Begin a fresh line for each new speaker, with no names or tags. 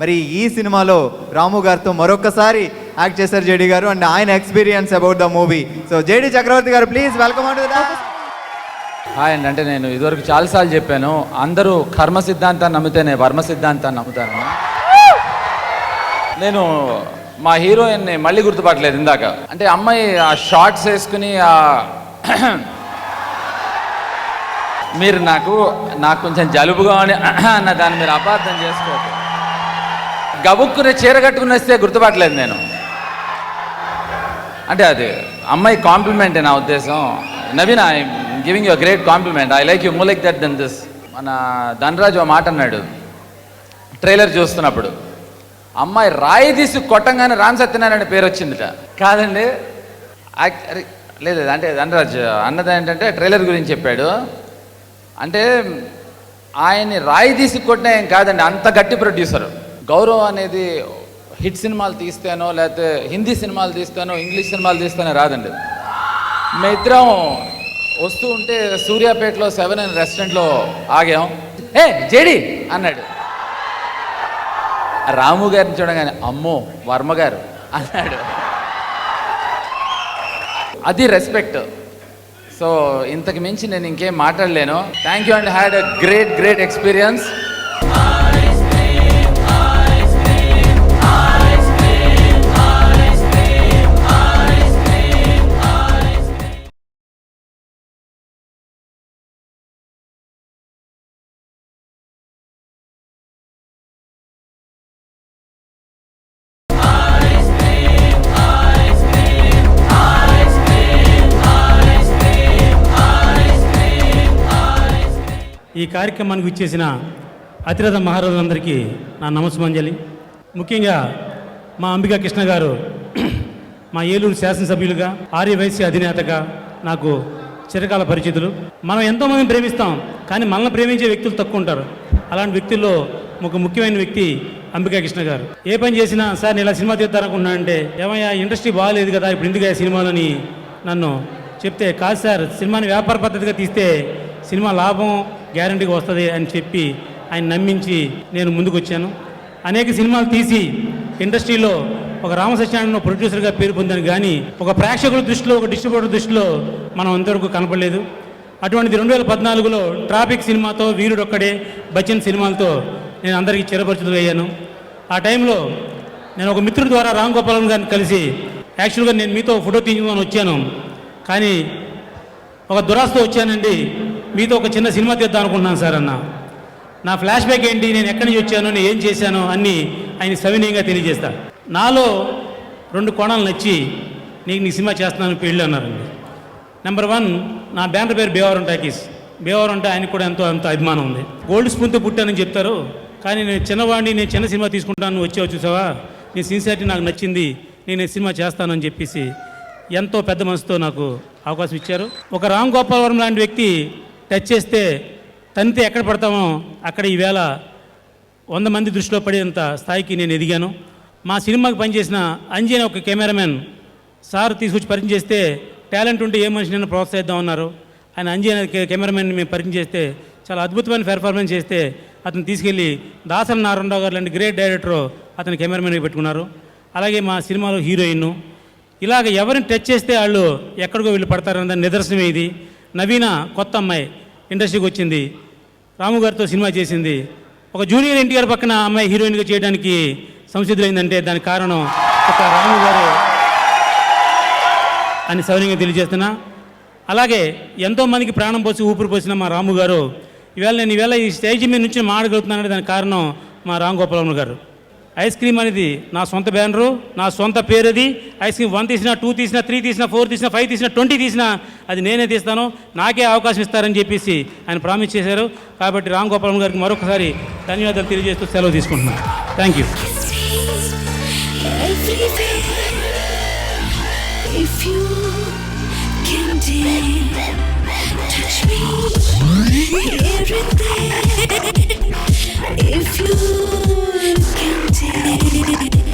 మరి ఈ సినిమాలో రాము గారితో మరొకసారి యాక్ట్ చేశారు జేడి గారు అండ్ ఆయన experience about the movie. So JD Chakravarthy గారు ప్లీజ్ వెల్కమ్ టు
హాయ్ అండి. అంటే నేను ఇదివరకు చాలాసార్లు చెప్పాను అందరూ కర్మ సిద్ధాంతాన్ని నమ్మితేనే వర్మ సిద్ధాంతాన్ని నమ్ముతాను నేను మా హీరోయిన్ని మళ్ళీ గుర్తుపట్టలేదు ఇందాక. అంటే అమ్మాయి ఆ షార్ట్స్ వేసుకుని ఆ మీరు నాకు నాకు కొంచెం జలుబుగా అని అన్న దాన్ని మీరు అపార్థం చేసుకోవద్దు గబుక్కుని చీర కట్టుకుని వస్తే గుర్తుపట్టలేదు నేను. అంటే అది అమ్మాయి కాంప్లిమెంట్ నా ఉద్దేశం. Naveen I giving you great compliment I like you మూ లైక్ దట్ దెన్ దిస్ మన ధనరాజు ఒక మాట అన్నాడు ట్రైలర్ చూస్తున్నప్పుడు. అమ్మాయి రాయి తీసి కొట్టంగానే రామ్ సత్యనారాయణ పేరు వచ్చిందిట. కాదండి లేదు అంటే ధనరాజ్ అన్నది ఏంటంటే ట్రైలర్ గురించి చెప్పాడు. అంటే ఆయన్ని రాయి తీసి కొట్టిన ఏం కాదండి అంత గట్టి ప్రొడ్యూసర్ గౌరవ్ అనేది హిట్ సినిమాలు తీస్తేనో లేకపోతే హిందీ సినిమాలు తీస్తానో ఇంగ్లీష్ సినిమాలు తీస్తేనో రాదండి. మిత్రం వస్తూ ఉంటే సూర్యాపేటలో సెవెన్ అండ్ రెస్టారెంట్లో ఆగాం. ఏ జేడి! అన్నాడు. రాము గారిని చూడగానే అమ్మో వర్మ గారు! అన్నాడు. అది రెస్పెక్ట్ సో ఇంతకు మించి నేను ఇంకేం మాట్లాడలేను. Thank you and had a great great experience
ఈ కార్యక్రమానికి ఇచ్చేసిన అతిరథ మహారాజులందరికీ నా నమస్మంజలి ముఖ్యంగా మా అంబికా కృష్ణ గారు మా ఏలూరు శాసనసభ్యులుగా ఆర్యవైశ్య అధినేతగా నాకు చిరకాల పరిచితులు. మనం ఎంతోమందిని ప్రేమిస్తాం కానీ మనల్ని ప్రేమించే వ్యక్తులు తక్కువ ఉంటారు. అలాంటి వ్యక్తుల్లో ఒక ముఖ్యమైన వ్యక్తి అంబికా కృష్ణ గారు. ఏ పని చేసినా సార్ నేను ఇలా సినిమా తీద్దారనుకున్నా అంటే ఏమయ్యా ఇండస్ట్రీ బాగాలేదు కదా ఇప్పుడు ఎందుకు సినిమాలని నన్ను? చెప్తే కాదు సార్ సినిమాని వ్యాపార పద్ధతిగా తీస్తే సినిమా లాభం గ్యారంటీగా వస్తుంది అని చెప్పి ఆయన నమ్మించి నేను ముందుకు వచ్చాను అనేక సినిమాలు తీసి ఇండస్ట్రీలో ఒక రామసత్యానంద ప్రొడ్యూసర్గా పేరు పొందాను. కానీ ఒక ప్రేక్షకుల దృష్టిలో ఒక డిస్ట్రిబ్యూటర్ దృష్టిలో మనం అంతవరకు కనపడలేదు. అటువంటిది రెండు వేల పద్నాలుగులో ట్రాఫిక్ సినిమాతో వీరుడొక్కడే బచ్చన్ సినిమాలతో నేను అందరికీ చిరపరిచితులు అయ్యాను ఆ టైంలో నేను ఒక మిత్రుడి ద్వారా రామ్ గోపాలం గారిని కలిసి యాక్చువల్గా నేను మీతో ఫోటో తీయించుకొని వచ్చాను. కానీ ఒక దురాస్తో వచ్చానండి. మీతో ఒక చిన్న సినిమా తీద్దాం అనుకుంటున్నాను సార్ అన్న. నా ఫ్లాష్ బ్యాక్ ఏంటి? నేను ఎక్కడి నుంచి వచ్చాను? నేను ఏం చేశాను? అన్నీ ఆయన సవినీయంగా తెలియజేస్తా. నాలో రెండు కోణాలు నచ్చి నీకు నీ సినిమా చేస్తున్నాను పెళ్ళి అన్నారండి. నెంబర్ వన్ నా బ్యానర్ పేరు బేవరం టాకీస్. బేవరం అంటే ఆయనకు కూడా ఎంతో ఎంతో అభిమానం ఉంది. గోల్డ్ స్పూన్తో పుట్టానని చెప్తారు. కానీ నేను చిన్నవాడిని నేను చిన్న సినిమా తీసుకుంటాను వచ్చావు చూసావా? నీ సిన్సియారిటీ నాకు నచ్చింది నేను సినిమా చేస్తానని చెప్పేసి ఎంతో పెద్ద మనసుతో నాకు అవకాశం ఇచ్చారు. ఒక రామ్ గోపాలవరం లాంటి వ్యక్తి టచ్ చేస్తే తంతే ఎక్కడ పడతామో అక్కడ ఈవేళ వంద మంది దృష్టిలో పడేంత స్థాయికి నేను ఎదిగాను. మా సినిమాకి పనిచేసిన అంజీ అనే ఒక కెమెరామెన్ సార్ తీసుకొచ్చి పరిచయం చేస్తే టాలెంట్ ఉంటే ఏ మనిషినైనా ప్రోత్సహిద్దాం అన్నారు. ఆయన అంజీ అనే కెమెరామెన్ మేము పరిచయం చేస్తే చాలా అద్భుతమైన పెర్ఫార్మెన్స్ చేస్తే అతను తీసుకెళ్ళి దాసన నారాయణరావు గారు లాంటి గ్రేట్ డైరెక్టర్ అతని కెమెరామెన్గా పెట్టుకున్నారు. అలాగే మా సినిమాలో హీరోయిన్ ఇలాగ ఎవరిని టచ్ చేస్తే వాళ్ళు ఎక్కడికో వీళ్ళు పడతారన్న నిదర్శనం నిదర్శనమే ఇది నవీన కొత్త అమ్మాయి ఇండస్ట్రీకి వచ్చింది. రాము గారితో సినిమా చేసింది. ఒక జూనియర్ ఎన్టీఆర్ పక్కన అమ్మాయి హీరోయిన్గా చేయడానికి సంసిద్ధులైందంటే దానికి కారణం ఒక రాము గారు అని సౌర్యంగా తెలియజేస్తున్నా. అలాగే ఎంతోమందికి ప్రాణం పోసి ఊపిరి పోసిన మా రాము గారు ఈవేళ నేను ఈవేళ ఈ స్టేజ్ మీద నుంచి మాడగలుగుతున్నానంటే దానికి కారణం మా రామ్ గోపాలమ్మ గారు. ఐస్ క్రీమ్ అనేది నా సొంత బ్యానరు నా సొంత పేరు అది ఐస్ క్రీమ్ వన్ తీసినా టూ తీసినా త్రీ తీసినా ఫోర్ తీసినా ఫైవ్ తీసినా ట్వంటీ తీసినా అది నేనే తీస్తాను. నాకే అవకాశం ఇస్తారని చెప్పేసి ఆయన ప్రామిస్ చేశారు. కాబట్టి రామ్ గోపాలం గారికి మరొకసారి ధన్యవాదాలు తెలియజేస్తూ సెలవు తీసుకుంటున్నాను thank you
if you can touch me here and there. If you Baby.